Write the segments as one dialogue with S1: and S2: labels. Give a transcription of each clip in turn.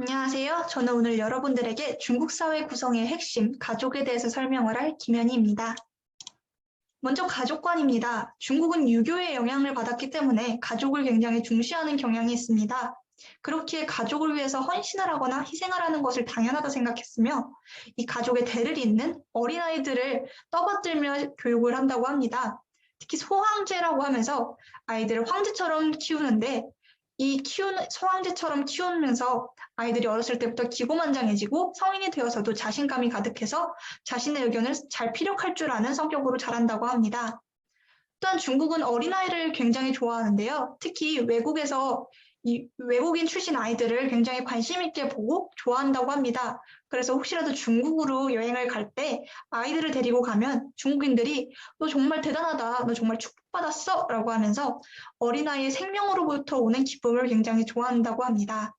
S1: 안녕하세요. 저는 오늘 여러분들에게 중국 사회 구성의 핵심, 가족에 대해서 설명을 할 김현희입니다. 먼저 가족관입니다. 중국은 유교의 영향을 받았기 때문에 가족을 굉장히 중시하는 경향이 있습니다. 그렇기에 가족을 위해서 헌신을 하거나 희생을 하는 것을 당연하다 생각했으며 이 가족의 대를 잇는 어린아이들을 떠받들며 교육을 한다고 합니다. 특히 소황제라고 하면서 아이들을 황제처럼 키우는데 이 키우는 소황제처럼 키우면서 아이들이 어렸을 때부터 기고만장해지고 성인이 되어서도 자신감이 가득해서 자신의 의견을 잘 피력할 줄 아는 성격으로 자란다고 합니다. 또한 중국은 어린아이를 굉장히 좋아하는데요. 특히 외국에서 이 외국인 출신 아이들을 굉장히 관심 있게 보고 좋아한다고 합니다. 그래서 혹시라도 중국으로 여행을 갈 때 아이들을 데리고 가면 중국인들이 너 정말 대단하다, 너 정말 축복받았어 라고 하면서 어린아이의 생명으로부터 오는 기쁨을 굉장히 좋아한다고 합니다.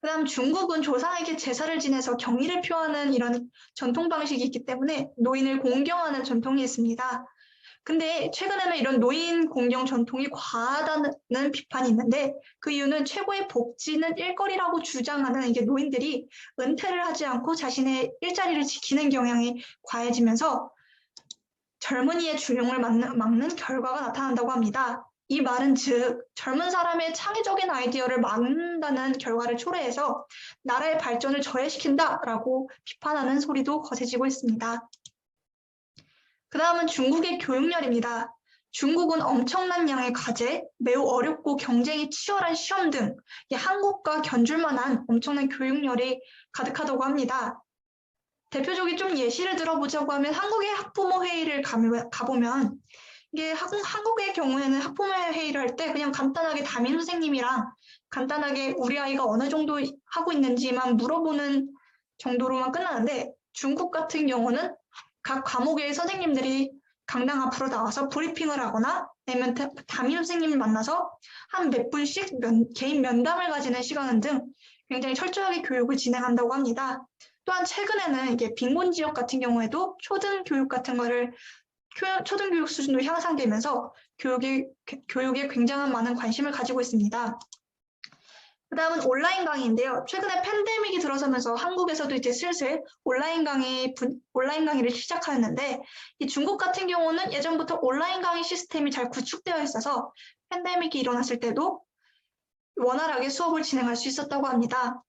S1: 그 다음 중국은 조상에게 제사를 지내서 경의를 표하는 이런 전통 방식이 있기 때문에 노인을 공경하는 전통이 있습니다. 근데 최근에는 이런 노인 공경 전통이 과하다는 비판이 있는데 그 이유는 최고의 복지는 일거리라고 주장하는 이게 노인들이 은퇴를 하지 않고 자신의 일자리를 지키는 경향이 과해지면서 젊은이의 중용을 막는, 막는 결과가 나타난다고 합니다. 이 말은 즉 젊은 사람의 창의적인 아이디어를 막는다는 결과를 초래해서 나라의 발전을 저해시킨다라고 비판하는 소리도 거세지고 있습니다. 그 다음은 중국의 교육열입니다. 중국은 엄청난 양의 과제, 매우 어렵고 경쟁이 치열한 시험 등 한국과 견줄만한 엄청난 교육열이 가득하다고 합니다. 대표적인 좀 예시를 들어보자고 하면 한국의 학부모 회의를 가보면 이게 한국 의 경우에는 학부모 회의를 할 때 그냥 간단하게 담임 선생님이랑 간단하게 우리 아이가 어느 정도 하고 있는지만 물어보는 정도로만 끝나는데 중국 같은 경우는 각 과목의 선생님들이 강당 앞으로 나와서 브리핑을 하거나 아니면 담임 선생님을 만나서 한 몇 분씩 면, 개인 면담을 가지는 시간 등 굉장히 철저하게 교육을 진행한다고 합니다. 또한 최근에는 이게 빈곤 지역 같은 경우에도 초등 교육 같은 거를 초등 교육 수준으로 향상되면서 교육에, 교육에 굉장한 많은 관심을 가지고 있습니다. 그 다음은 온라인 강의인데요. 최근에 팬데믹이 들어서면서 한국에서도 이제 슬슬 온라인 강의, 온라인 강의를 시작하였는데 이 중국 같은 경우는 예전부터 온라인 강의 시스템이 잘 구축되어 있어서 팬데믹이 일어났을 때도 원활하게 수업을 진행할 수 있었다고 합니다.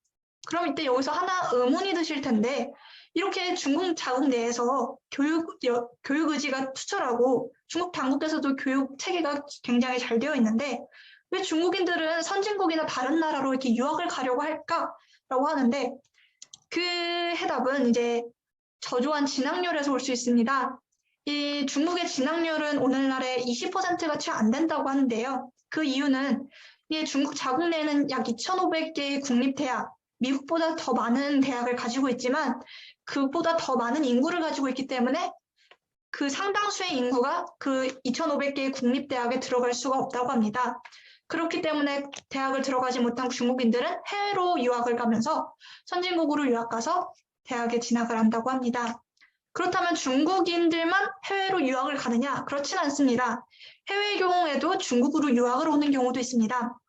S1: 그럼 이때 여기서 하나 의문이 드실 텐데 이렇게 중국 자국 내에서 교육, 교육 의지가 투철하고 중국 당국에서도 교육 체계가 굉장히 잘 되어 있는데 왜 중국인들은 선진국이나 다른 나라로 이렇게 유학을 가려고 할까라고 하는데 그 해답은 이제 저조한 진학률에서 올 수 있습니다. 이 중국의 진학률은 오늘날에 20%가 채 안 된다고 하는데요. 그 이유는 이 중국 자국 내에는 약 2,500개의 국립대학, 미국보다 더 많은 대학을 가지고 있지만 그보다 더 많은 인구를 가지고 있기 때문에 그 상당수의 인구가 그 2,500개의 국립대학에 들어갈 수가 없다고 합니다. 그렇기 때문에 대학을 들어가지 못한 중국인들은 해외로 유학을 가면서 선진국으로 유학 가서 대학에 진학을 한다고 합니다. 그렇다면 중국인들만 해외로 유학을 가느냐? 그렇진 않습니다. 해외 경우에도 중국으로 유학을 오는 경우도 있습니다.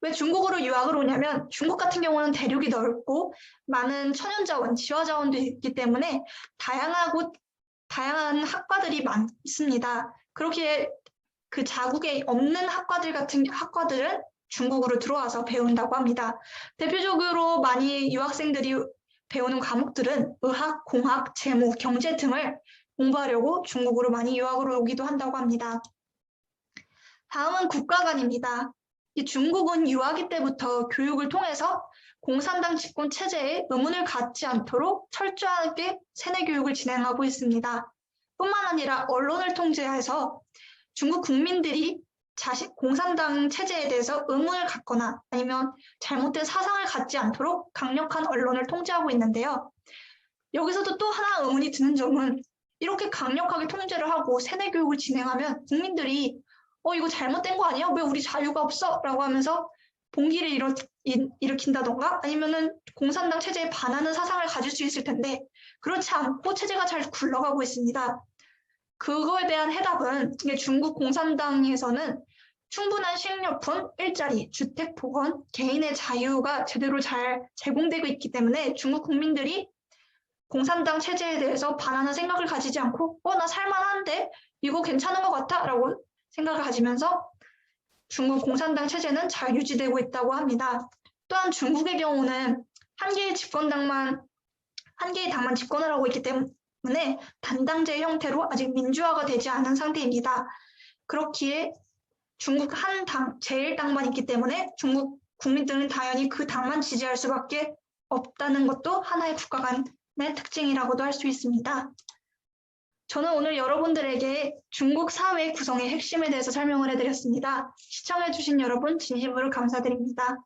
S1: 왜 중국으로 유학을 오냐면 중국 같은 경우는 대륙이 넓고 많은 천연자원, 지화자원도 있기 때문에 다양하고 다양한 학과들이 많습니다. 그렇게 그 자국에 없는 학과들 같은 학과들은 중국으로 들어와서 배운다고 합니다. 대표적으로 많이 유학생들이 배우는 과목들은 의학, 공학, 재무, 경제 등을 공부하려고 중국으로 많이 유학을 오기도 한다고 합니다. 다음은 국가관입니다. 중국은 유아기 때부터 교육을 통해서 공산당 집권 체제에 의문을 갖지 않도록 철저하게 세뇌 교육을 진행하고 있습니다. 뿐만 아니라 언론을 통제해서 중국 국민들이 자신 공산당 체제에 대해서 의문을 갖거나 아니면 잘못된 사상을 갖지 않도록 강력한 언론을 통제하고 있는데요. 여기서도 또 하나 의문이 드는 점은 이렇게 강력하게 통제를 하고 세뇌 교육을 진행하면 국민들이 어 이거 잘못된 거 아니야? 왜 우리 자유가 없어? 라고 하면서 봉기를 일으, 일으킨다던가 아니면은 공산당 체제에 반하는 사상을 가질 수 있을 텐데 그렇지 않고 체제가 잘 굴러가고 있습니다. 그거에 대한 해답은 중국 공산당에서는 충분한 식료품, 일자리, 주택 보건, 개인의 자유가 제대로 잘 제공되고 있기 때문에 중국 국민들이 공산당 체제에 대해서 반하는 생각을 가지지 않고 어, 나 살만한데? 이거 괜찮은 것 같아? 라고 생각을 가지면서 중국 공산당 체제는 잘 유지되고 있다고 합니다. 또한 중국의 경우는 한 개의 집권당만 한 개의 당만 집권을 하고 있기 때문에 단당제 형태로 아직 민주화가 되지 않은 상태입니다. 그렇기에 중국 한 당, 제1당만 있기 때문에 중국 국민들은 당연히 그 당만 지지할 수밖에 없다는 것도 하나의 국가 간의 특징이라고도 할 수 있습니다. 저는 오늘 여러분들에게 중국 사회 구성의 핵심에 대해서 설명을 해드렸습니다. 시청해주신 여러분 진심으로 감사드립니다.